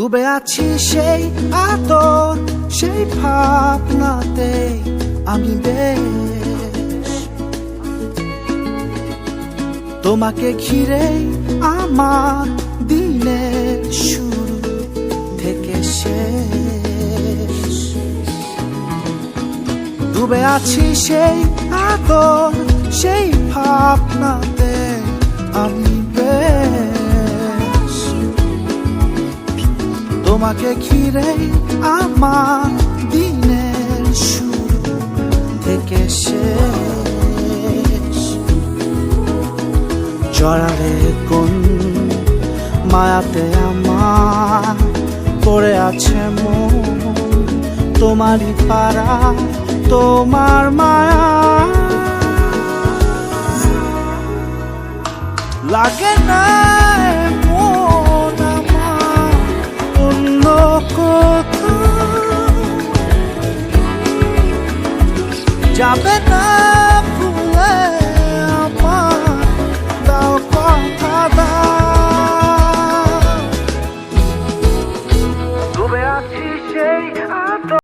ডুবে আছি সেই আদর সেই ভাবনাতে আমি বেশ। তোমাকে ঘিরে আমার দিনের শুরু থেকে শেষ। ডুবে আছি সেই আদর সেই ভাবনাতে তোমাকে ঘিরে আমার দিনের শুরু থেকে শেষ। জড়ালে কোন মায়াতে আমার পড়ে আছে মন, তোমারই পাড়া, তোমার মায়া। লাগে না যাবে না